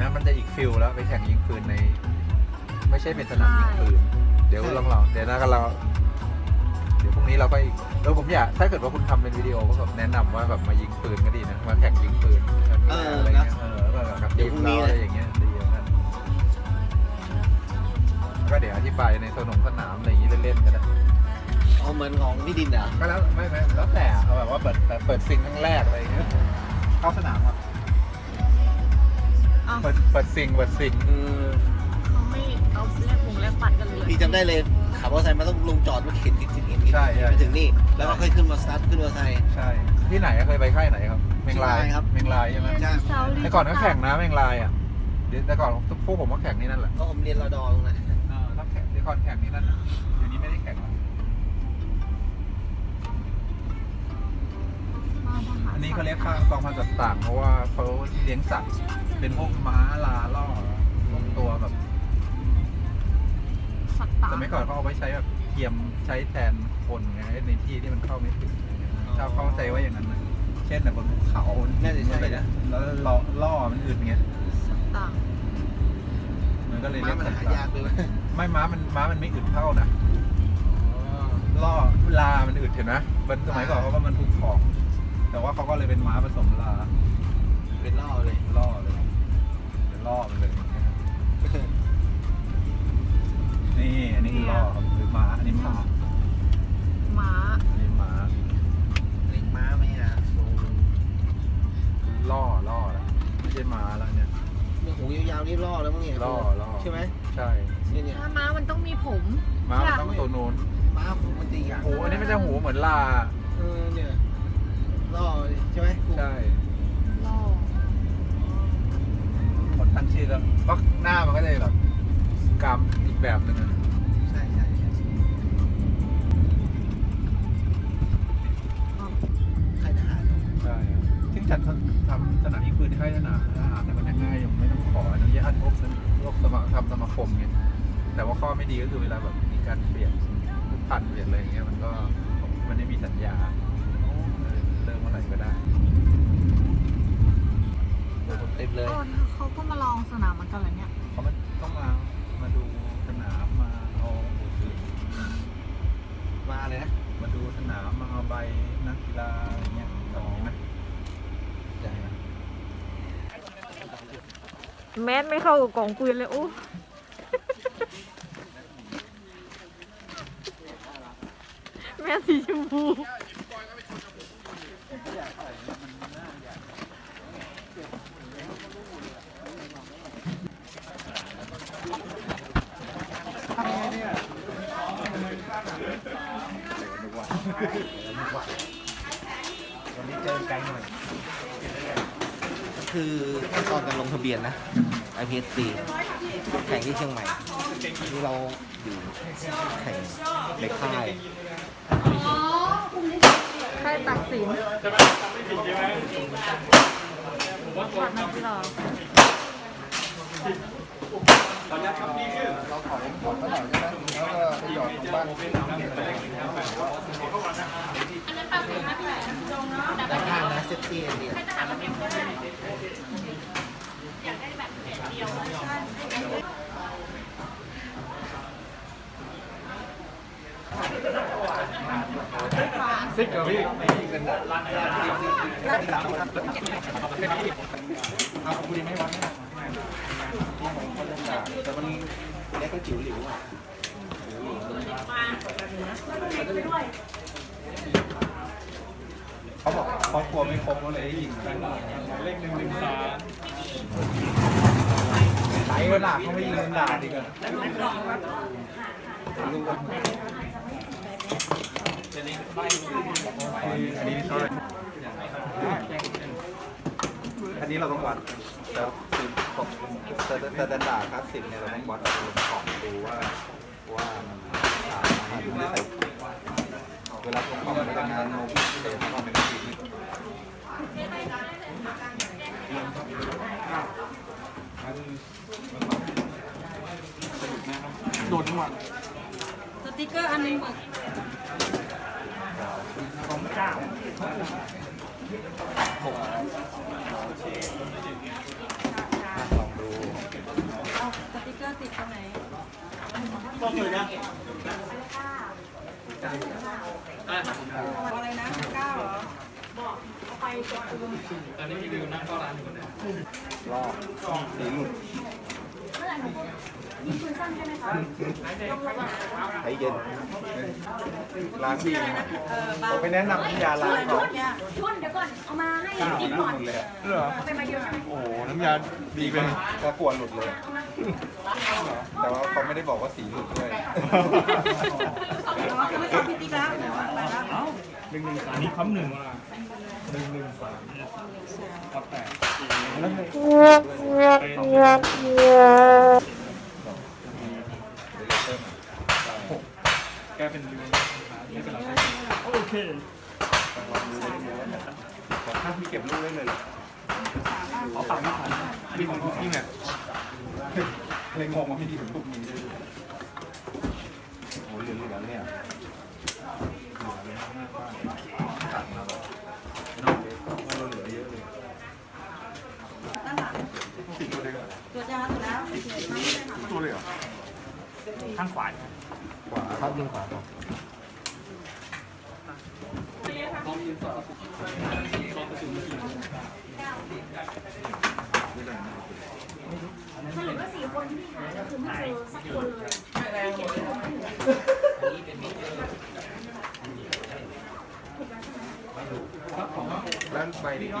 นะมันจะอีกฟิลแล้วไปแข่งยิงปืนใน ไม่ใช่เป็นสนามยิงปืน เดี๋ยวลองลองเดี๋ยวนะกันเรา เดี๋ยวพรุ่งนี้เราก็อีกเออผมอยากถ้าเกิดว่าคุณทำเป็นวิดีโอก็แบบแนะนำว่าแบบมายิงปืนก็ดีนะมาแข่งยิงปืนกันเอออะไรเงี้ยนะเออแล้วแบบกับเดี๋ทียวมพรุ่งนี้เราอะไรอย่างเงี้ยดีเหมือนกันแล้วก็เดี๋ยวอธิบายในสนามสนามอะไรอย่างงี้เล่นๆก็ได้ เอาเหมือนของพี่ดินเหรอก็แล้วไม่ไม่แล้วแต่เอาแบบว่าเปิดเปิดซิงครั้งแรกอะไรอย่างเงี้ยเข้าสนามครับ อ้าว เปิดเปิดซิงเปิดซิงเออเขาไม่เอาแลกวงแลกปัดกันเลยพี่จำได้เลยขับมอเตอร์ไซค์มาต้องลงจอดมาเข็นเข็นเข็นเข็นใช่ใช่ไปถึงนี่แล้วก็ค่อยขึ้นมาสตาร์ทขึ้นมอเตอร์ไซค์ ใช่ ที่ไหนอะเคยไปค่ายไหนครับเมงลายเชียงรายครับ เมงลายใช่ไหมใช่แต่ก่อนก็แข่งนะเมงลายอะเดี๋ยวแต่ก่อนพวกผมก็แข่งที่นั่นแหละก็ผมเรียนรอดอตรงนั้น เออต้องแข่งแต่ก่อนแข่งที่นั่นน่ะเดี๋ยวนี้ไม่ได้แข่งแล้ว อันนี้เขาเรียกข้างกองพันสัตว์ต่างเพราะว่าเขาเลี้ยงสัตว์เป็นพวกม้าลาล่อพวกตัวแบบสัตว์ป่าสมัยก่อนเขาเอาไว้ใช้แบบเทียมใช้แทนคนไงในที่ที่มันเข้าไม่ถึงชาวเข้าใจว่าอย่างนั้นนะเช่นแบบบนภูเขาน่าจะใช่นะแล้วล่อล่อมันอึดไงสัตว์ต่างมันก็เลยม้าเรียกมันสัตว์หาต่างยากด้วยไหมไม่ม้ามันม้ามันไม่อึดเท่านะล่อลามันอึดเห็นไหมมันสมัยก่อนเขาก็มันทุกของ แต่ว่าเขาก็เลยเป็นม้าผสมลาเป็นล่อเลยล่อเลยเป็นล่อมันเลยนี่อันนี้คือล่อครับหรือม้าอันนี้ม้าม้าอันนี้ม้าเล็กม้าไหมอะล่อล่อแล้วไม่ใช่ม้าแล้วเนี่ยเนี่ยหูยาวๆนี่ล่อแล้วมั้งเนี่ยล่อล่อใช่ไหมใช่เนี่ยเนี่ยถ้าม้ามันต้องมีผมม้ามันต้องตัวโน้นม้าหูมันจะยาวหูอันนี้มันจะหูเหมือนลาเออเนี่ย ล่อใช่ไหมใช่ล่อคนตั้งชื่อแล้วก็หน้ามันก็จะแบบกรรมอีกแบบหนึ่งอะใช่ใช่ใช่ค่ายทหารใช่ครับซึ่งจัดทำสนามยิงปืนที่ค่ายสนามทหารเนี่ยมันจะง่ายยังไม่ต้องขออนุญาตพวกนั้นพวกสมาทำสมาคมไงแต่ว่าข้อไม่ดีก็คือเวลาแบบมีการเปลี่ยนผู้พันเปลี่ยนอะไรอย่างเงี้ยมันก็ เต็มเลยเออเขาก็มาลองสนามเหมันกันเหรอเนี่ยเขามันต้องมามาดูสนามมาเอามาเลยนะมาดูสนามมาเอาใบนักกีฬาอะไรเงี้ยสองนะใช่ไหมแมสไม่เข้ากับกล่องปืนเลยโอ้แมสสีชมพู วันนี้เจอไกลหน่อย คือขั้นตอนการลงทะเบียนนะ IPSC แข่งที่เชียงใหม่ที่เราอยู่แข่งในค่ายใครตัดสิน ช็อตนักกีฬาเราขอขอเขาหน่อยก็ได้แล้วก็ไปหยอดของบ้านด้านข้างนะเซฟตี้อย่างเดียวซิกเหรอพี่เป็นร้านเอาคุยไม่วัดแต่มันเล็กก็จิ๋วหลิวอะ เขากครอบครัวไม่ครบก็เลยให้ยิงเลขหนึ่งหนึ่งสามไหลก็หนักเขาไม่ยิงด่าดีกว่าอันนี้เท่าไหร่อันนี้เราต้องวัดแล้วคือผมแต่แต่ดันดาคลาสสิกเนี่ยเราต้องวัดอาลงของดูว่าว่ามันขาดมาดูไม่ใส่เวลาลงของมันจะงานโน้ตเดี๋ยวมันเป็นสี โดนทั้งหมดสติกเกอร์อันนึงหมึกข้าหกลองดูสติกเกอร์ติดตรงไหนต้องเลยนะอะไรนะเก้าเหรอ ตอนนี้พี่วิวนั่งเข้าร้านอยู่นะรอบสีหลุด ใช้เย็นล้างดีนะครับผมไปแนะนำน้ำยาล้างก่อนช่นเดี๋ยวก่อน เอามาให้กาวดิบหลุก่อนดเลยอะเหรอเอาไปมาเดียวใช่ไหมโอ้โหน้ำยาดีไปกระกวนหลุดเลย แต่ว่าเขาไม่ได้บอกว่าสีหลุดด้วยอ๋อคือไม่ต้องพิติกแล้วไปแล้วหนึ่งหนึ่งสามนี่คำหนึ่งหนึ่งหนึ่งสามครับแปด แล้วไงแกเป็นลืมไม่เป็นไรโอเคถ้าพี่เก็บลูกได้เลยหรอขอปรับไม่ทันมีของทุกที่เนี่ยเลยงงว่าพี่ดีถึงลูกนี้ด้วยโอ้ยเหลือเหลือเนี่ยด้านหลังสี่ตัวเดียวตรวจยาถูกแล้วเฉยๆไม่ได้ค่ะตัวเลยเหรอ ข้างขวาครับยิงขวาครับสรุปว่าสี่คนที่หายก็คือไม่เจอสักคนเลยที่เก็บที่คนอื่นแล้วใบนี้มั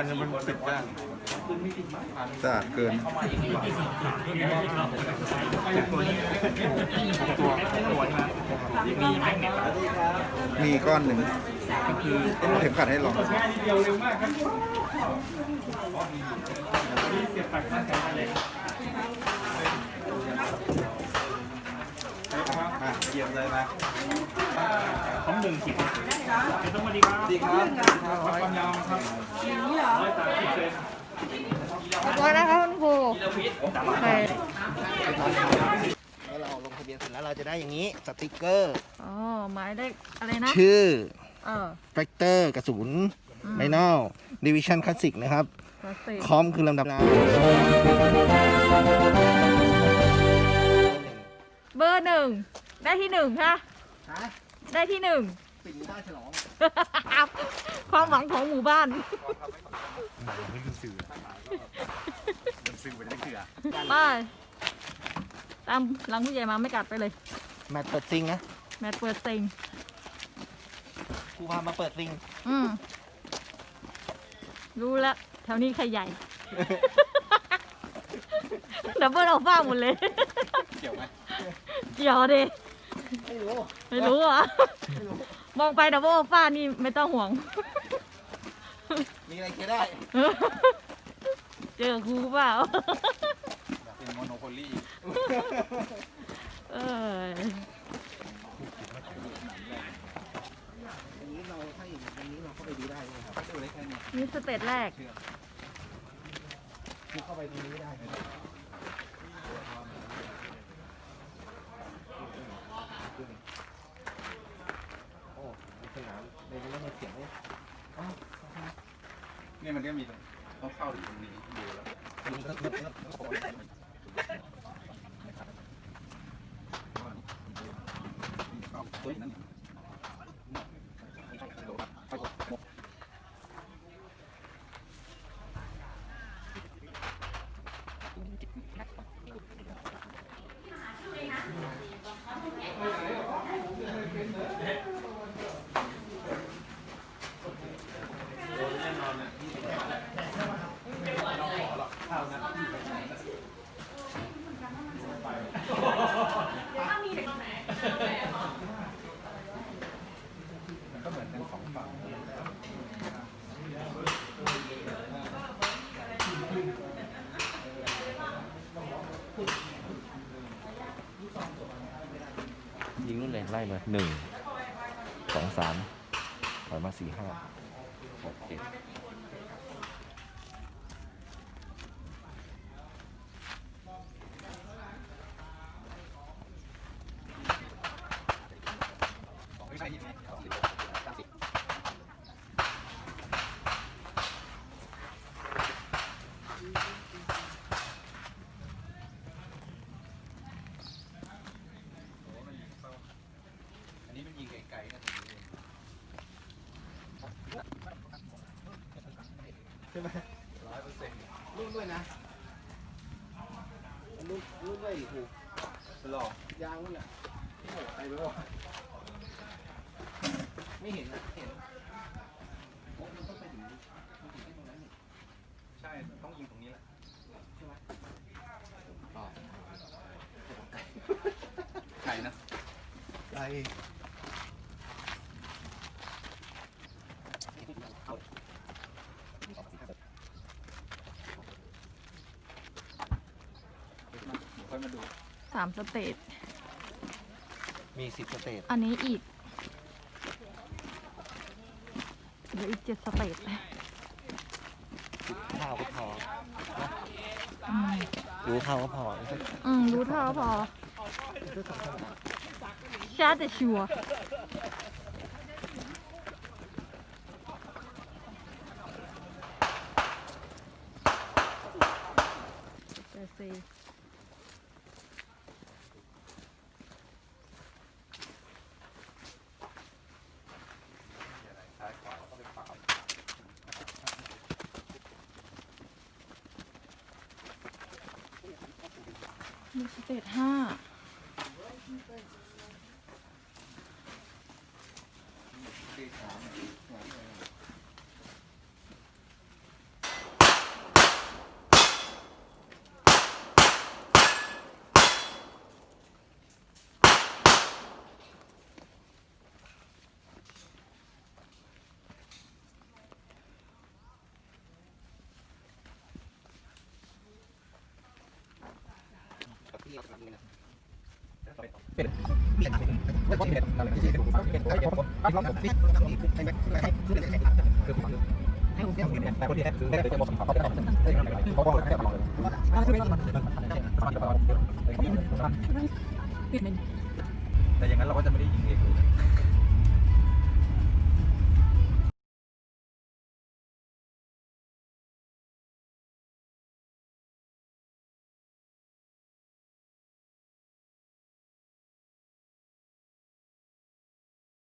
ันยังมันปิดยากสะอาดเกินตัวตัวใช่ไหมมีแม็กเนตมีก้อนหนึ่งคือเข็มขัดให้ลองง่ายนิดเดียวเร็วมากครับเสียบปากข้ากันเลย อะเยี่ยมเลยนะของหนึ่งขีดเดี๋ยวต้องมาดีครับดีครับความยาวครับอย่างนี้เหรอร้อยสามสิบเซนตัวนะคะคุณครูโอเคแล้วเราลงทะเบียนเสร็จแล้วเราจะได้อย่างนี้สติกเกอร์ อ๋อหมายเลขอะไรนะ ชื่อเออแฟกเตอร์กระสุนไมนอลดิวิชั่นคลาสสิกนะครับคลาสสิกคอมคือลำดับน้เบอร์หนึ่ง ได้ที่หนึ่งค่ะำได้ที่หนึ่ง สิ่งได้ฉลองความหวังของหมู่บ้านไม่คือสื่อมันสื่อไปได้เกลือไปตามหลังผู้ใหญ่มาไม่กัดไปเลย แมตช์เปิดซิงนะแมตช์เปิดซิงครูพามาเปิดซิงอืมรู้แล้วแถวนี้ใครใหญ่ ดับเบิลเอาฟ้าหมดเลย เกี่ยวไหมเกี่ยวดิ ไม่รู้ไม่รู้เหรอ มองไปดับเบิลเอาฟ้านี่ไม่ต้องห่วง มีอะไรเคลียร์ได้ เจอครูเปล่า เป็นโมโนโพลีเอออันนี้เราถ้าอย่างอันนี้เราเข้าไปดูได้ไหมครับตัวเล็กแค่นี้นี่สเตจแรก คือเข้าไปตรงนี้ได้ไหมโอ้มี สนามในนี้มันเสียงเนี่ยเนี่ยมันก็มีตรงเขาเข้าอยู่ตรงนี้ดูแล้ว หนึ่งสองสามถอยมาสี่ห้าหกเจ็ด อันนี้มันยิงไกลๆนะ ใช่ไหมร้อยเปอร์เซ็นต์รุ่นด้วยนะรุ่นรุ่นด้วยดิครูหลอกยางนู่นอะไปไปวะไม่เห็นนะเห็นใช่ต้องยิงตรงนี้แหละอ๋อไก่นะไป เดี๋ยวค่อยมาดู สามสเตจมีสิบสเตจอันนี้อีกเหลืออีกเจ็ดสเตจข้าวก็พออืมรู้ข้าวก็พอไม่ใช่อืมรู้เท่าพอชาแต่ชัวร์แต่ซี ซ้ายขวาก็ไปขวา มีสเตจห้า แต่อย่างนั้นเราก็จะไม่ได้ยิงเองเลย